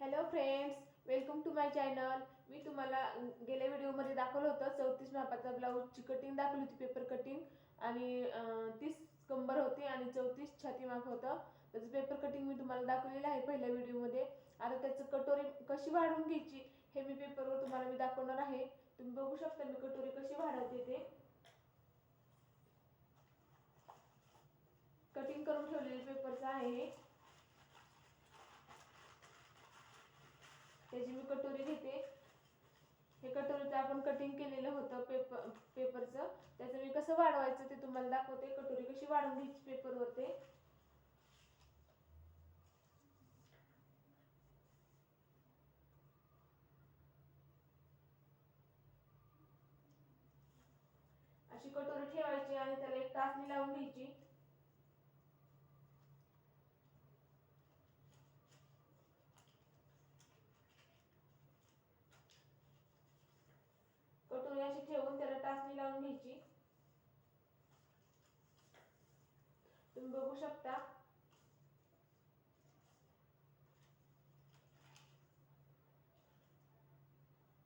Hello friends welcome to my channel मी तुम्हाला गेल्या व्हिडिओमध्ये दाखवलं होतं चौतीस मापाचा ब्लाऊजची कटिंग दाखवली होती पेपर कटिंग आणि तीस कंबर होती आणि चौतीस छाती माप होतं. त्याचं पेपर कटिंग मी तुम्हाला दाखवलेलं आहे पहिल्या व्हिडिओमध्ये आता त्याचं कटोरी कशी वाढवून घ्यायची हे मी पेपरवर तुम्हाला मी दाखवणार आहे. तुम्ही बघू शकता मी कटोरी कशी वाढवते ते. कटिंग करून ठेवलेले पेपरचं आहे त्याची मी कटोरी घेते. हे कटोरीचं आपण कटिंग केलेलं होतं पेपर पेपरचं त्याचं मी कसं वाढवायचं ते तुम्हाला दाखवते. कटोरी कशी वाढवून घ्यायची पेपरवर ते अशी कटोरी ठेवायची आणि त्याला एक टाचणी लावून घ्यायची कटोरी अशी ठेवून त्याला टाचणी लावून घ्यायची तुम्ही बघू शकता.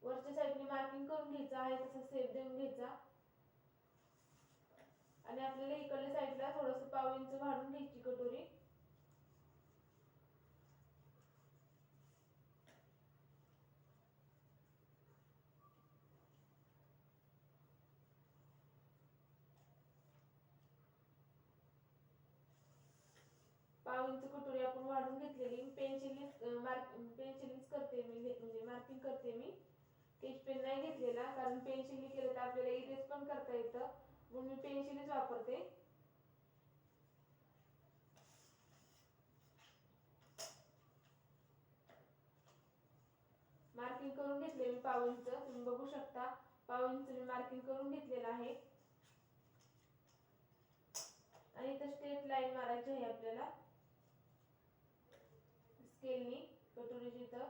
वरच्या साईडने मार्किंग करून घ्यायचं आहे तसा सेप देऊन घ्यायचा. आणि आपल्याला इकडल्या साईडला थोडस पाव इंच वाढून घ्यायची कटोरी. पाव इंच कटोरी आपण वाढून घेतलेली. पेन्सिलनीच मार्क पेन्सिलनीच करते मी म्हणजे मार्किंग करते मी. स्केच पेन नाही घेतलेला कारण पेन्सिलनी केलं तर आपल्याला इरेज पण करता येतं. म्हणून मी पेन्सिलच वापरते. मार्किंग करून घेतले मी पाव इंच तुम्ही बघू शकता पाव इंच मी मार्किंग करून घेतलेलं आहे. आणि इथं स्ट्रेट लाईन मारायची आहे आपल्याला. स्केलनी कटोरीची इथं.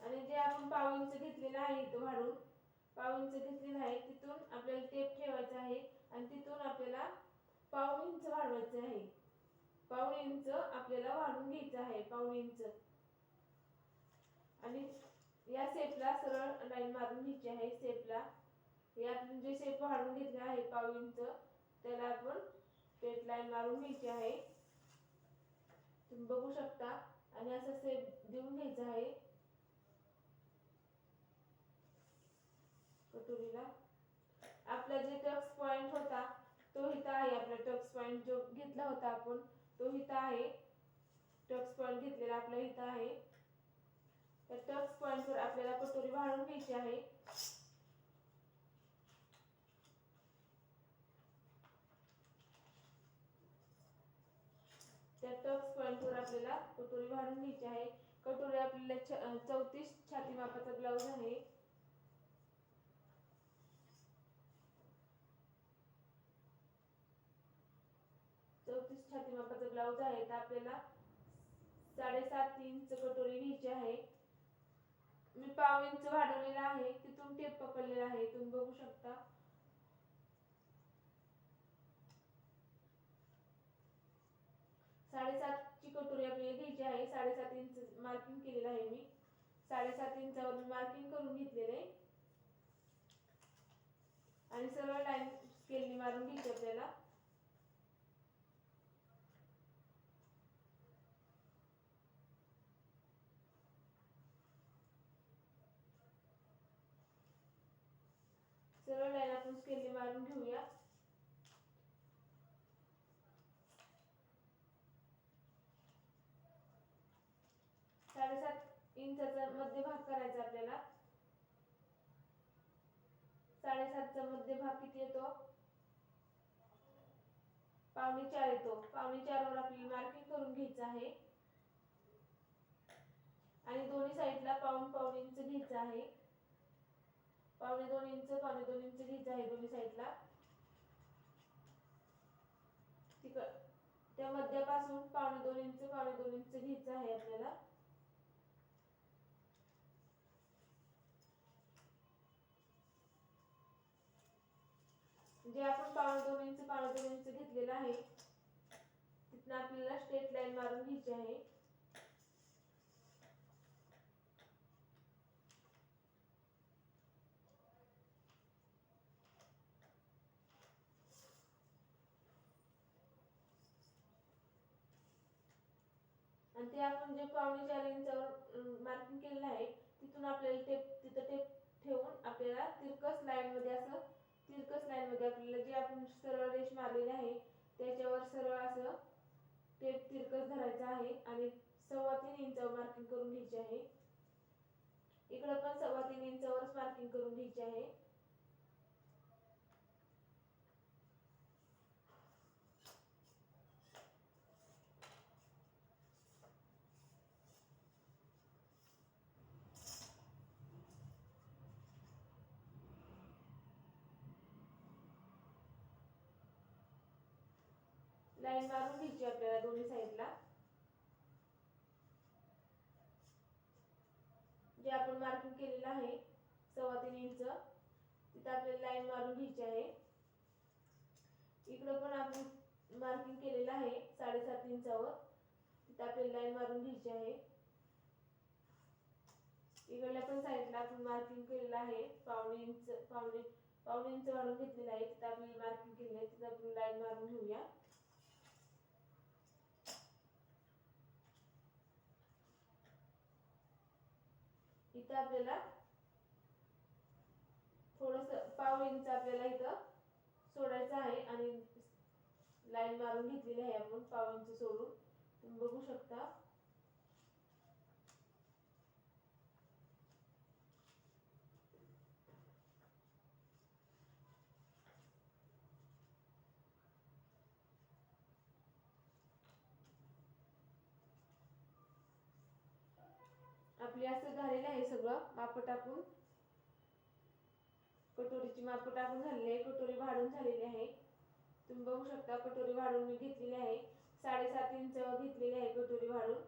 आणि जे आपण पाव इंच घेतलेलं आहे इथं वाढून पाव इंच घेतलेलं आहे तिथून आपल्याला टेप ठेवायचा आहे आणि तिथून आपल्याला पाऊण इंच वाढवायचं आहे. पाऊण इंच आपल्याला वाढून घ्यायचं आहे पाऊण इंच आणि या सेपला सरळ लाईन मारून घ्यायची आहे सेपला यात जे सेप वाढून घेतला आहे पाव इंच त्याला आपण स्ट्रेट लाईन मारून घ्यायची आहे. तुम्ही बघू शकता. आणि असं सेप देऊन घ्यायचं आहे. कटोरीला. आपला जे टक्स पॉइंट होता तो इथं आहे. आपला टक्स पॉइंट जो घेतला होता आपण तो इथं आहे. टक्स पॉइंट घेतलेला आपला इथं आहे. तर टक्स पॉइंटवर आपल्याला कटोरी वाढून घ्यायची आहे. त्या टक्स आपल्याला कटोरी वाढवून घ्यायची आहे. कटोरी आपल्याला चौतीस छाती मापाचा ब्लाऊज आहे. चौतीस छाती मापाचा ब्लाऊज आहे. तर आपल्याला साडेसात इंच कटोरी घ्यायची आहे. मी पाव इंच वाढवलेला आहे. तिथून टेप पकडलेला आहे. तुम्ही बघू शकता. साडेसात कटोरी आपल्याला घ्यायची आहे साडेसात इंच मार्किंग केलेलं आहे मी. साडेसात इंचावर मी मार्किंग करून घेतलेलं आहे. आणि सर्व लाईन स्केलनी मारून घ्यायची आपल्याला. सर्व लाईन आपण स्केलनी मारून घेऊया. साडेसात इंचाचा मध्यभाग करायचा आपल्याला. साडेसातचा मध्यभाग किती येतो? पावणे चार येतो. पावणे चार वर आपली मार्किंग करून घ्यायचं आहे. आणि दोन्ही साईडला पाऊन पाऊन इंच घ्यायचं आहे. पावणे दोन इंच पावणे दोन इंच घ्यायचं आहे दोन्ही साईडला. तिकड त्या मध्यापासून पावणे दोन इंच पावणे दोन इंच घ्यायचं आहे आपल्याला. जे आपण पावणे दोन इंच पावणे दोन इंच घेतलेलं आहे तिथनं आपल्याला स्ट्रेट लाईन मारून घ्यायची आहे. आणि ते आपण जे पावणे चार इंचावर मार्किंग केलेलं आहे तिथून आपल्याला टेप तिथं टेप ठेवून आपल्याला तिरकस लाईनमध्ये असं तिरकस लाईनमध्ये आपल्याला जे आपण सरळ रेष मारलेली आहे त्याच्यावर सरळ असं टेप तिरकस धरायचं आहे आणि सव्वा तीन इंचावर मार्किंग करून घ्यायची आहे. इकडं पण सव्वा तीन इंचावरच मार्किंग करून घ्यायची आहे. लाईन मारून घ्यायची आपल्याला दोन्ही साईडला. जे आपण मार्किंग केलेलं आहे सव्वा तीन इंच तिथं आपल्याला लाईन मारून घ्यायची आहे. इकडं पण आपण मार्किंग केलेलं आहे साडेसात इंचावर. तिथं आपल्याला लाईन मारून घ्यायची आहे. इकडल्या पण साईडला आपण मार्किंग केलेलं आहे पावणे इंच पावणे पावणे इंच वाढून घेतलेलं आहे. तिथं आपल्याला मार्किंग केलेलं आहे तिथं आपण लाईन मारून घेऊया. इथं आपल्याला थोडस पाव इंच आपल्याला इथं सोडायचं आहे आणि लाईन मारून घेतलेली आहे आपण पाव इंच सोडून. तुम्ही बघू शकता. आपली असं झालेलं आहे सगळं. माप टाकून. कटोरीची माप टाकून झालेली आहे. कटोरी वाढून झालेली आहे. तुम्ही बघू शकता कटोरी वाढून मी घेतलेली आहे. साडेसात इंच घेतलेली आहे कटोरी वाढून.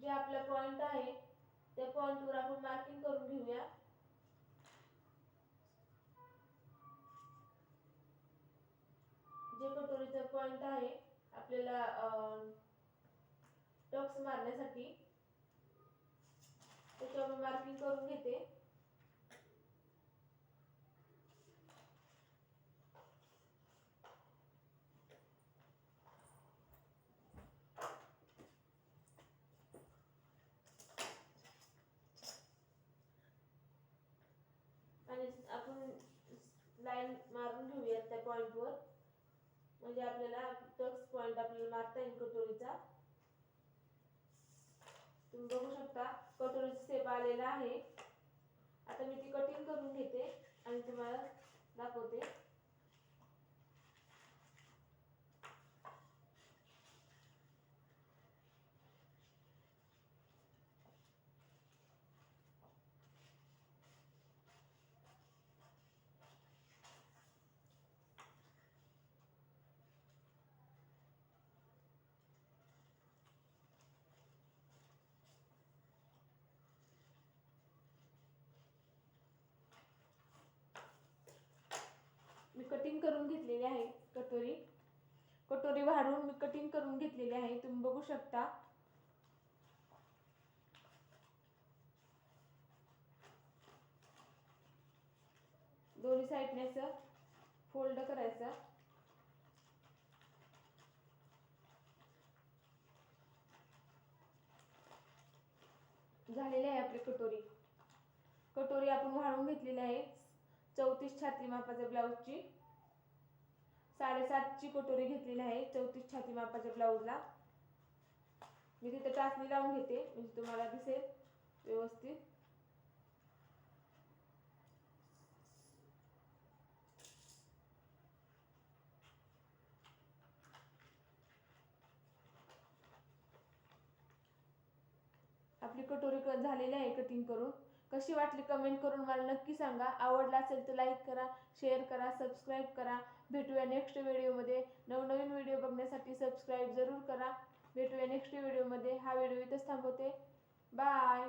जे आपला पॉइंट आहे त्या पॉइंटवर आपण मार्किंग करून घेऊया. पॉईंट पॉइंट आहे आपल्याला टक्स मारण्यासाठी. त्याच्यावर मार्किंग करून घेते. आणि आपण लाईन मारून घेऊयात त्या पॉइंटवर म्हणजे आपल्याला टक्स पॉइंट आपल्याला मारता येईल कटोरीचा. तुम्ही बघू शकता कटोरीचा सेप आलेला आहे. आता मी ती कटिंग करून घेते आणि तुम्हाला दाखवते. कटिंग करून घेतलेली आहे कटोरी. कटोरी वाढवून मी कटिंग करून घेतलेली आहे. तुम्ही बघू शकता. दोन्ही साईडने असं फोल्ड करायचं. झालेली आहे आपली कटोरी. कटोरी आपण वाढवून घेतलेली आहे. चौतीस छाती मापाच्या ब्लाऊजची साडेसातची कटोरी घेतलेली आहे चौतीस छाती मापाच्या ब्लाऊजला. मी तिथे टाचणी लावून घेते म्हणजे तुम्हाला दिसेल व्यवस्थित. आपली कटोरी झालेली आहे कटिंग करून. कशी वाटली कमेंट करून मला नक्की सांगा. आवडला असेल तर लाईक करा शेअर करा सबस्क्राईब करा. भेटूया नेक्स्ट व्हिडिओमध्ये नवनवीन व्हिडिओ बघण्यासाठी सबस्क्राईब जरूर करा. भेटूया नेक्स्ट व्हिडिओमध्ये हा व्हिडिओ इथंच थांबवते. बाय